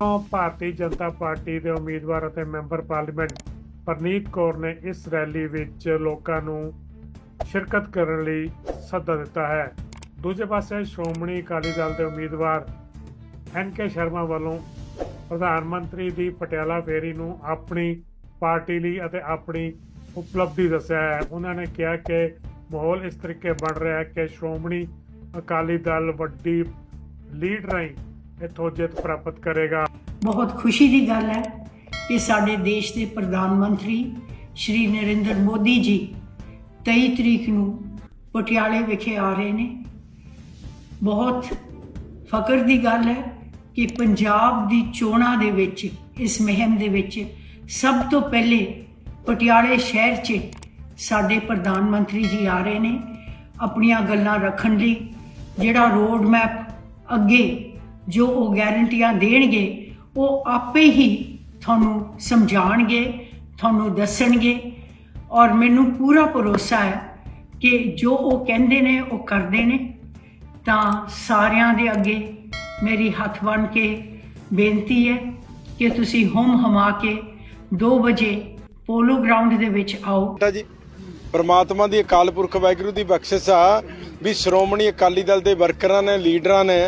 Bharatiya Janata party ਦੇ ਉਮੀਦਵਾਰ ਅਤੇ ਮੈਂਬਰ ਪਾਰਲੀਮੈਂਟ ਪਰਨੀਤ ਕੌਰ ਨੇ ਇਸ ਰੈਲੀ ਵਿੱਚ ਲੋਕਾਂ ਨੂੰ ਸ਼ਿਰਕਤ ਕਰਨ ਲਈ ਸੱਦਾ ਦਿੱਤਾ ਹੈ। ਦੂਜੇ ਪਾਸੇ ਸ਼੍ਰੋਮਣੀ ਅਕਾਲੀ ਦਲ ਦੇ ਉਮੀਦਵਾਰ ਐਨ ਕੇ ਸ਼ਰਮਾ ਵੱਲੋਂ ਪ੍ਰਧਾਨ ਮੰਤਰੀ ਦੀ ਪਟਿਆਲਾ ਫੇਰੀ ਨੂੰ ਆਪਣੀ ਪਾਰਟੀ ਲਈ ਅਤੇ ਆਪਣੀ ਉਪਲਬਧੀ ਦੱਸਿਆ ਹੈ। ਉਹਨਾਂ ਨੇ ਕਿਹਾ ਕਿ ਮਾਹੌਲ ਇਸ ਤਰੀਕੇ ਬਣ ਰਿਹਾ ਹੈ ਕਿ ਸ਼੍ਰੋਮਣੀ ਅਕਾਲੀ ਦਲ ਵੱਡੀ ਲੀਡ ਰਾਹੀਂ ਇੱਥੋਂ ਜਿੱਤ ਪ੍ਰਾਪਤ ਕਰੇਗਾ। ਬਹੁਤ ਖੁਸ਼ੀ ਦੀ ਗੱਲ ਹੈ ਕਿ ਸਾਡੇ ਦੇਸ਼ ਦੇ ਪ੍ਰਧਾਨ ਮੰਤਰੀ ਸ਼੍ਰੀ ਨਰਿੰਦਰ ਮੋਦੀ ਜੀ 23 ਤਰੀਕ ਨੂੰ ਪਟਿਆਲੇ ਵਿਖੇ ਆ ਰਹੇ ਨੇ। ਬਹੁਤ ਫਖਰ ਦੀ ਗੱਲ ਹੈ ਕਿ ਪੰਜਾਬ ਦੀ ਚੋਣਾਂ ਦੇ ਵਿੱਚ, ਇਸ ਮਹਿਮ ਦੇ ਵਿੱਚ ਸਭ ਤੋਂ ਪਹਿਲੇ ਪਟਿਆਲੇ ਸ਼ਹਿਰ 'ਚ ਸਾਡੇ ਪ੍ਰਧਾਨ ਮੰਤਰੀ ਜੀ ਆ ਰਹੇ ਨੇ। ਆਪਣੀਆਂ ਗੱਲਾਂ ਰੱਖਣ ਲਈ ਜਿਹੜਾ ਰੋਡ ਮੈਪ ਅੱਗੇ ਜੋ ਉਹ ਗਾਰੰਟੀਆਂ ਦੇਣਗੇ, ਉਹ ਆਪੇ ਹੀ ਤੁਹਾਨੂੰ ਸਮਝਾਣਗੇ ਤੁਹਾਨੂੰ ਦੱਸਣਗੇ। ਔਰ ਮੈਨੂੰ ਪੂਰਾ ਭਰੋਸਾ ਹੈ ਕਿ ਜੋ ਉਹ ਕਹਿੰਦੇ ਨੇ, ਉਹ ਕਰਦੇ ਨੇ। ਤਾਂ ਸਾਰਿਆਂ ਦੇ ਅੱਗੇ ਮੇਰੀ ਹੱਥ ਬਣ ਕੇ ਬੇਨਤੀ ਹੈ ਕਿ ਤੁਸੀਂ ਹੁਮ ਹਮਾ ਕੇ 2 ਵਜੇ ਪੋਲੋ ਗਰਾਊਂਡ ਦੇ ਵਿੱਚ ਆਓ। ਜੀ, ਪਰਮਾਤਮਾ ਦੀ ਅਕਾਲ ਪੁਰਖ ਵਾਹਿਗੁਰੂ ਦੀ ਬਖਸ਼ਿਸ਼ ਆ ਵੀ ਸ਼੍ਰੋਮਣੀ ਅਕਾਲੀ ਦਲ ਦੇ ਵਰਕਰਾਂ ਨੇ, ਲੀਡਰਾਂ ਨੇ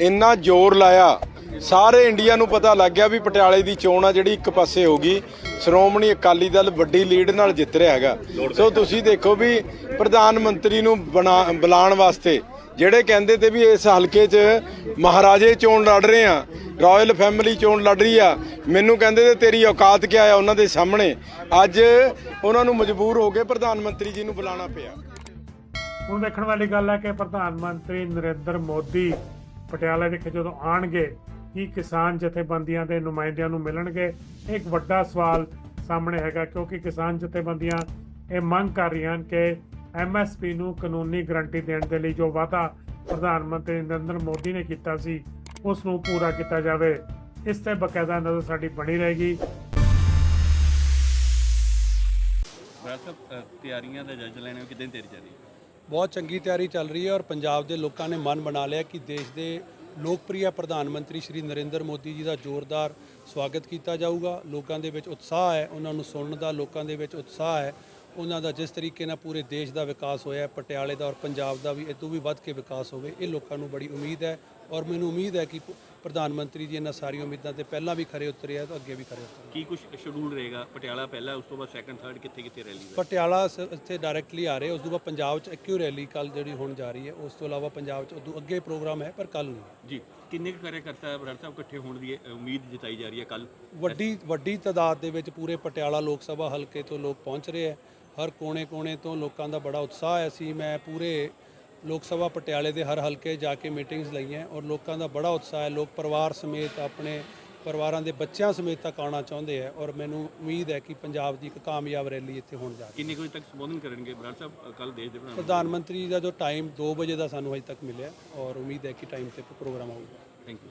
ਇੰਨਾ ਜ਼ੋਰ ਲਾਇਆ, ਸਾਰੇ ਇੰਡੀਆ ਨੂੰ ਪਤਾ ਲੱਗ ਗਿਆ ਵੀ ਪਟਿਆਲੇ ਦੀ ਚੋਣ ਆ ਜਿਹੜੀ ਇੱਕ ਪਾਸੇ ਹੋ ਗਈ। ਸ਼੍ਰੋਮਣੀ ਅਕਾਲੀ ਦਲ ਵੱਡੀ ਲੀਡ ਨਾਲ ਜਿੱਤ ਰਿਹਾ ਹੈਗਾ। ਸੋ ਤੁਸੀਂ ਦੇਖੋ ਵੀ ਪ੍ਰਧਾਨ ਮੰਤਰੀ ਨੂੰ ਬਣਾ- ਬੁਲਾਉਣ ਵਾਸਤੇ, ਜਿਹੜੇ ਕਹਿੰਦੇ ਤੇ ਵੀ ਇਸ ਹਲਕੇ 'ਚ ਮਹਾਰਾਜੇ ਚੋਣ ਲੜ ਰਹੇ ਆ, ਰਾਇਲ ਫੈਮਿਲੀ ਚੋਣ ਲੜ ਰਹੀ ਆ, ਮੈਨੂੰ ਕਹਿੰਦੇ ਤੇ ਤੇਰੀ ਔਕਾਤ ਕਿਆ ਆ ਉਹਨਾਂ ਦੇ ਸਾਹਮਣੇ? ਅੱਜ ਉਹਨਾਂ ਨੂੰ ਮਜਬੂਰ ਹੋ ਕੇ ਪ੍ਰਧਾਨ ਮੰਤਰੀ ਜੀ ਨੂੰ ਬੁਲਾਉਣਾ ਪਿਆ। ਹੁਣ ਦੇਖਣ ਵਾਲੀ ਗੱਲ ਹੈ ਕਿ ਪ੍ਰਧਾਨ ਮੰਤਰੀ ਨਰਿੰਦਰ ਮੋਦੀ ਪਟਿਆਲਾ ਵਿਖੇ ਜਦੋਂ ਆਣਗੇ ਕੀ ਕਿਸਾਨ ਜਥੇਬੰਦੀਆਂ ਦੇ ਨੁਮਾਇੰਦਿਆਂ ਨੂੰ ਮਿਲਣਗੇ? ਇੱਕ ਵੱਡਾ ਸਵਾਲ ਸਾਹਮਣੇ ਹੈਗਾ, ਕਿਉਂਕਿ ਕਿਸਾਨ ਜਥੇਬੰਦੀਆਂ ਇਹ ਮੰਗ ਕਰ ਰਹੀਆਂ ਹਨ ਕਿ ਐਮਐਸਪੀ ਨੂੰ ਕਾਨੂੰਨੀ ਗਰੰਟੀ ਦੇਣ ਦੇ ਲਈ ਜੋ ਵਾਅਦਾ ਪ੍ਰਧਾਨ ਮੰਤਰੀ ਨਰਿੰਦਰ ਮੋਦੀ ਨੇ ਕੀਤਾ ਸੀ, ਉਸ ਨੂੰ ਪੂਰਾ ਕੀਤਾ ਜਾਵੇ। ਇਸ ਤੇ ਬਕਾਇਦਾ ਨਜ਼ਰ ਸਾਡੀ ਬਣੀ ਰਹੇਗੀ। ਬਰਾੜ ਤਿਆਰੀਆਂ ਦਾ ਜਾਇਜ਼ਾ ਲੈਣੇ ਕਿਦਾਂ ਤਿਆਰੀ ਚੱਲ ਬਹੁਤ ਚੰਗੀ ਤਿਆਰੀ ਚੱਲ ਰਹੀ ਹੈ ਔਰ ਪੰਜਾਬ ਦੇ ਲੋਕਾਂ ਨੇ ਮਨ ਬਣਾ ਲਿਆ ਕਿ ਦੇਸ਼ ਦੇ ਲੋਕਪ੍ਰਿਯ ਪ੍ਰਧਾਨ ਮੰਤਰੀ ਸ਼੍ਰੀ ਨਰਿੰਦਰ ਮੋਦੀ ਜੀ ਦਾ ਜ਼ੋਰਦਾਰ ਸਵਾਗਤ ਕੀਤਾ ਜਾਊਗਾ। ਲੋਕਾਂ ਦੇ ਵਿੱਚ ਉਤਸ਼ਾਹ ਹੈ ਉਹਨਾਂ ਨੂੰ ਸੁਣਨ ਦਾ ਲੋਕਾਂ ਦੇ ਵਿੱਚ ਉਤਸ਼ਾਹ ਹੈ। ਉਹਨਾਂ ਦਾ ਜਿਸ ਤਰੀਕੇ ਨਾਲ ਪੂਰੇ ਦੇਸ਼ ਦਾ ਵਿਕਾਸ ਹੋਇਆ ਹੈ, ਪਟਿਆਲੇ ਦਾ ਔਰ ਪੰਜਾਬ ਦਾ ਵੀ ਇਹ ਤੋਂ ਵੀ ਵੱਧ ਕੇ ਵਿਕਾਸ ਹੋਵੇ ਇਹ ਲੋਕਾਂ ਨੂੰ ਬੜੀ ਉਮੀਦ ਹੈ। ਔਰ ਮੈਨੂੰ ਉਮੀਦ ਹੈ ਕਿ ਪ੍ਰਧਾਨ ਮੰਤਰੀ ਜੀ ਇਹਨਾਂ ਸਾਰੀਆਂ ਉਮੀਦਾਂ ਤੇ ਪਹਿਲਾਂ ਵੀ ਖਰੇ ਉਤਰੇ ਆ ਤਾਂ ਅੱਗੇ ਵੀ ਖਰੇ ਉਤਰੇ ਕੀ ਕੁਝ ਸ਼ਡਿਊਲ ਰਹੇਗਾ? ਪਟਿਆਲਾ ਪਹਿਲਾ ਉਸ ਤੋਂ ਬਾਅਦ ਸੈਕੰਡ ਥਰਡ ਕਿੱਥੇ ਕਿੱਥੇ ਰੈਲੀ ਪਟਿਆਲਾ ਸ- ਇੱਥੇ ਡਾਇਰੈਕਟਲੀ ਆ ਰਹੇ ਉਸ ਤੋਂ ਬਾਅਦ ਪੰਜਾਬ 'ਚ ਇੱਕੋ ਰੈਲੀ ਕੱਲ ਜਿਹੜੀ ਹੋਣ ਜਾ ਰਹੀ ਹੈ ਉਸ ਤੋਂ ਇਲਾਵਾ ਪੰਜਾਬ 'ਚ ਉਦੋਂ ਅੱਗੇ ਪ੍ਰੋਗਰਾਮ ਹੈ ਪਰ ਕੱਲ ਨਹੀਂ। ਜੀ ਕਿੰਨੇ ਕੁ ਕਾਰਜਕਰਤਾ ਬਰਾੜ ਸਾਹਿਬ ਇਕੱਠੇ ਹੋਣ ਦੀ ਉਮੀਦ ਜਤਾਈ ਜਾ ਰਹੀ ਹੈ ਕੱਲ ਵੱਡੀ ਵੱਡੀ ਤਾਦਾਦ ਦੇ ਵਿੱਚ ਪੂਰੇ ਪਟਿਆਲਾ ਲੋਕ ਸਭਾ ਹਲਕੇ ਤੋਂ ਲੋਕ ਪਹੁੰਚ ਰਹੇ ਹੈ। ਹਰ ਕੋਨੇ-ਕੋਨੇ ਤੋਂ ਲੋਕਾਂ ਦਾ ਬੜਾ ਉਤਸ਼ਾਹ ਹੈ। ਸੀ ਮੈਂ ਪੂਰੇ ਲੋਕ ਸਭਾ ਪਟਿਆਲੇ ਦੇ ਹਰ ਹਲਕੇ ਜਾ ਕੇ ਮੀਟਿੰਗਸ ਲਈਆਂ ਔਰ ਲੋਕਾਂ ਦਾ ਬੜਾ ਉਤਸ਼ਾਹ ਹੈ। ਲੋਕ ਪਰਿਵਾਰ ਸਮੇਤ ਆਪਣੇ ਪਰਿਵਾਰਾਂ ਦੇ ਬੱਚਿਆਂ ਸਮੇਤ ਤੱਕ ਆਉਣਾ ਚਾਹੁੰਦੇ ਹੈ ਔਰ ਮੈਨੂੰ ਉਮੀਦ ਹੈ ਕਿ ਪੰਜਾਬ ਦੀ ਇੱਕ ਕਾਮਯਾਬ ਰੈਲੀ ਇੱਥੇ ਹੋਣ ਜਾ ਰਹੀ ਹੈ। ਕਿੰਨੇ ਕੁ ਵਜੇ ਤੱਕ ਸੰਬੋਧਨ ਕਰਨਗੇ? ਬਰਾੜ ਸਾਹਿਬ ਕੱਲ ਦੇਸ਼ ਦੇ ਪ੍ਰਧਾਨ ਪ੍ਰਧਾਨ ਮੰਤਰੀ ਦਾ ਜੋ ਟਾਈਮ 2 ਵਜੇ ਦਾ ਸਾਨੂੰ ਅਜੇ ਤੱਕ ਮਿਲਿਆ ਔਰ ਉਮੀਦ ਹੈ ਕਿ ਟਾਈਮ ਤੇ ਪ੍ਰੋਗਰਾਮ ਹੋਊਗਾ ਥੈਂਕ ਯੂ